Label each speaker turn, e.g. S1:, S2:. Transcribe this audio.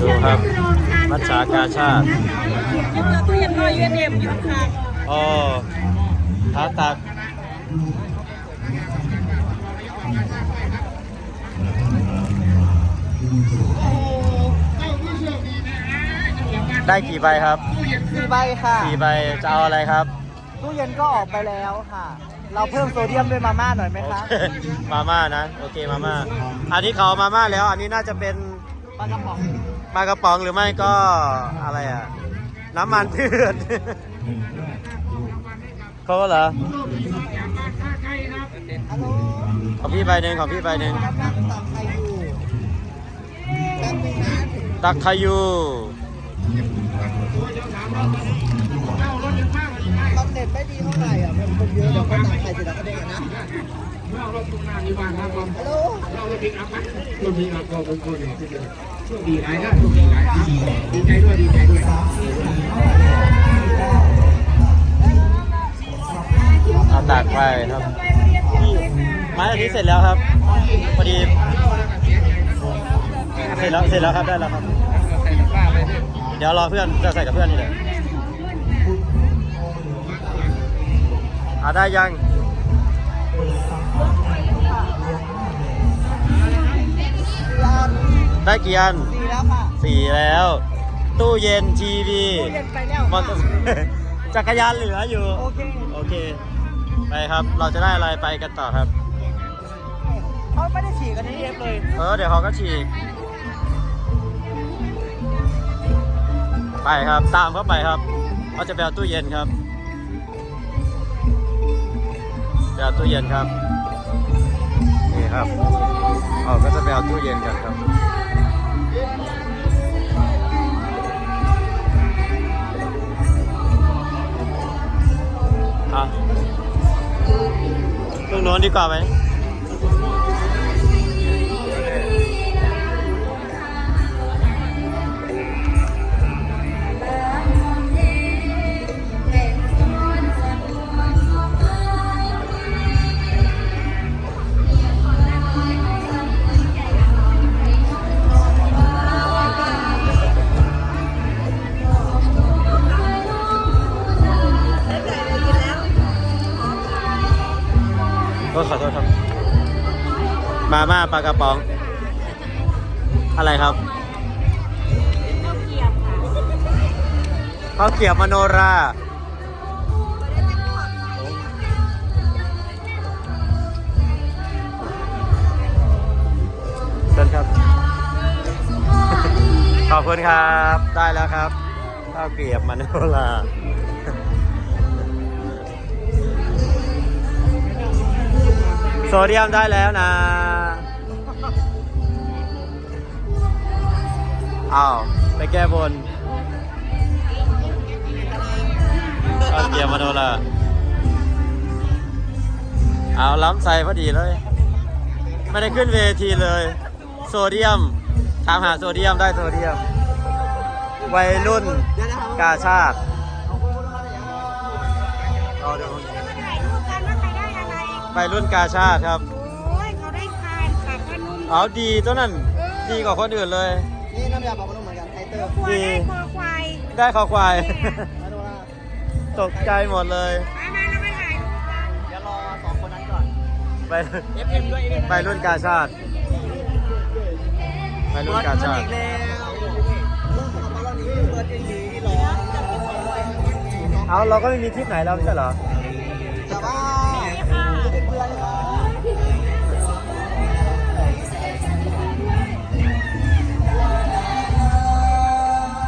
S1: ดูครับมัจฉากาชาติ
S2: ยังเหลือตู้เย็นน้อยยูเอ็นเอ็มอยู่ค่ะ
S1: อ๋อท้าตักได้กี่ใบครับ
S3: สี่ใบค่ะ
S1: สี่ใบจะเอาอะไรครับ
S3: ตู้เย็นก็ออกไปแล้วค่ะ เราเพิ่มโซเดียมด้วยมาม่าหน่อยไหม
S1: โอ
S3: คะ
S1: เคมาม่านะ โอเคมาม่า อันนี้เขาเอามาม่าแล้ว อันนี้น่าจะเป็น
S3: ปลากระป๋อง
S1: ปลากระป๋องหรือไม่ก็อะไรอะ น้ำมันพืชเขาเหรอ
S3: ฮัลโหล
S1: ของพี่ใบหนึ่งของพี่ใบหนึ่ง
S3: กำลังตักไข่อยู่แป๊บนึงนะ
S1: ตักขยู
S3: ตอนเน็ตไม่ดีเท่าไหร่อะมันคนเยอะ เดี๋ยวก็ตักไข่เสร็จแล้วก็เด้งอะนะฮัลโหล
S4: ดีใจนะดีใจดีใจด้วยดีใจด้วย
S1: เอาตักไปครับ ไม้อันนี้เสร็จแล้วครับพอดีเสร็จแล้วเสร็จแล้วครับได้แล้วครับ
S4: เดี๋
S1: ยวรอเพื่อนจะใส่กับเพื่อนนี่เลยอ่าได้ยัง ได้กี่อัน
S3: สี่แล้วค่ะ
S1: สี่แล้ว ตู้เย็นทีวี
S3: ตู้เย็นไปแล้ว
S1: มอเตอร์จักรยานเหลืออยู่
S3: โอเค
S1: โอเค ไปครับเราจะได้อะไรไปกันต่อครับ
S3: เขาไม่ได้ฉีกกันที่เอฟเลย
S1: เออเดี๋ยวเขาก็ฉีก ไปครับตามเข้าไปครับเขาจะไปเอาตู้เย็นครับไปเอาตู้เย็นครับนี่ครับเขาก็จะไปเอาตู้เย็นกันครับ อะตรงโน้นดีกว่าไหม ก็ขอโทษครับ มาม่าปลากระป๋อง อะไรครับข้าวเกรียบมโนราเชิญครับ ขอบคุณครับ ได้แล้วครับข้าวเกรียบมโนรา โซเดียมได้แล้วนะ อ้าว ไปแก้บนเอาเกียร์มาโดนละเอาล้ำใส่พอดีเลย ไม่ได้ขึ้นเวทีเลย โซเดียมถามหาโซเดียมได้โซเดียม วัยรุ่นกาชาติเอาเดี๋ยว
S2: ไร
S1: วัยรุ่นกาชาติครับ
S2: โอ้ยเขาได้คานกับพนุ่ม
S1: เอาดีตัวนั้นดีกว่าคนอื่นเลย
S3: นี่น้ำยาปลาพนุ่มเหมือนกันไทเตอร์
S2: ควายได้คอควาย
S1: ได้ขอควาย
S3: มาดูนะ
S1: ตกใจหมดเลย
S2: มามาแล้วมาถ่ายรูปกัน
S3: เดี๋ยวรอสองคนนั้นก่อน
S1: ไป
S3: FM ด้วย FM
S1: ไปรุ่นกาชาติไปรุ่นกาชาติ
S3: อีกแล้วเรื่องของเรานี้เปิดเองดีหรอ
S1: เอาเราก็ไม่มีทริปไหนแล้วไม่ใช่เหรอ
S3: แต่ว่า